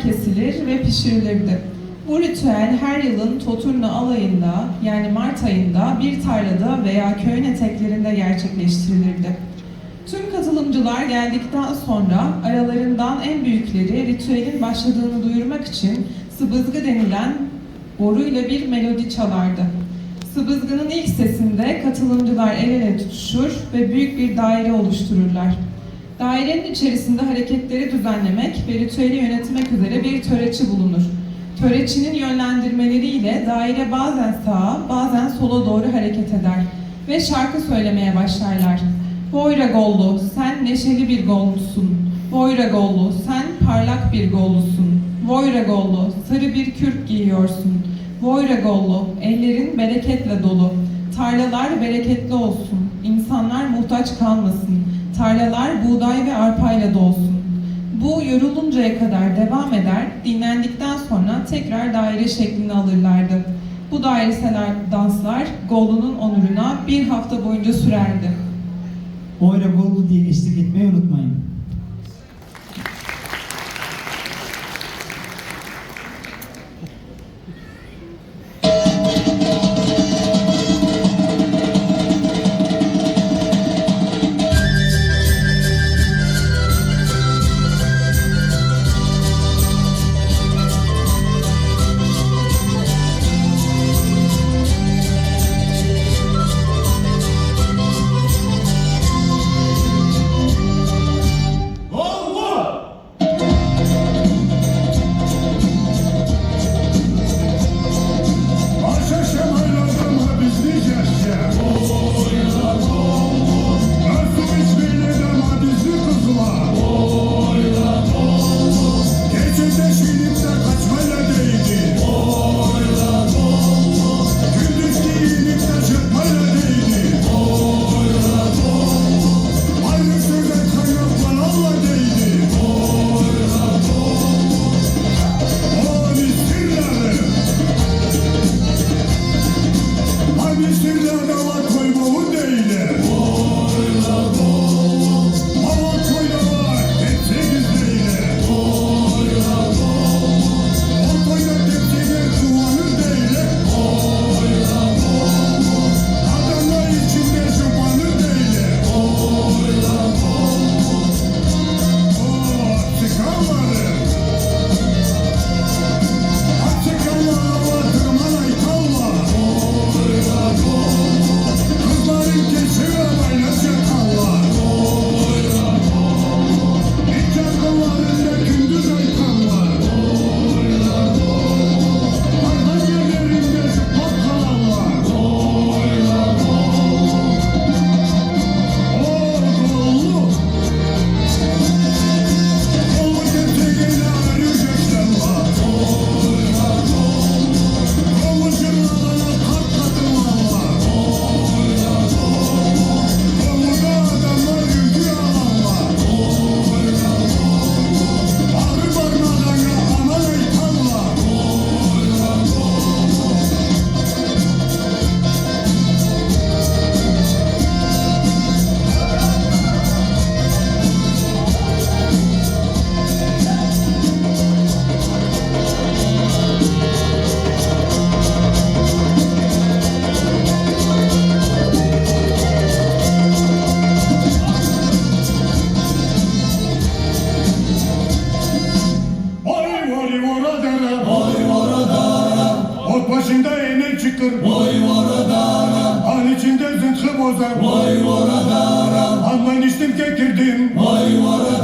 kesilir ve pişirilirdi. Bu ritüel her yılın Toturna alayında yani Mart ayında bir tarlada veya köyün eteklerinde gerçekleştirilirdi. Tüm katılımcılar geldikten sonra aralarından en büyükleri ritüelin başladığını duyurmak için sıbızgı denilen boruyla bir melodi çalardı. Sıbızgının ilk sesinde katılımcılar el ele tutuşur ve büyük bir daire oluştururlar. Dairenin içerisinde hareketleri düzenlemek ve ritüeli yönetmek üzere bir töreçi bulunur. Töreçinin yönlendirmeleriyle daire bazen sağa, bazen sola doğru hareket eder ve şarkı söylemeye başlarlar. Boyra Gollu, sen neşeli bir gollusun. Boyra Gollu, sen parlak bir gollusun. Voyra Gollu, sarı bir kürk giyiyorsun. Voyra Gollu, ellerin bereketle dolu. Tarlalar bereketli olsun. İnsanlar muhtaç kalmasın. Tarlalar buğday ve arpayla dolsun. Bu yoruluncaya kadar devam eder, dinlendikten sonra tekrar daire şeklini alırlardı. Bu dairesel danslar Gollu'nun onuruna bir hafta boyunca sürerdi. Oyra Gollu diye eşlik etmeyi unutmayın. Başında eğne çıkır. Vay vara dere An içinde zınkı bozar. Vay vara dere Aman içtim kekirdim Vay vara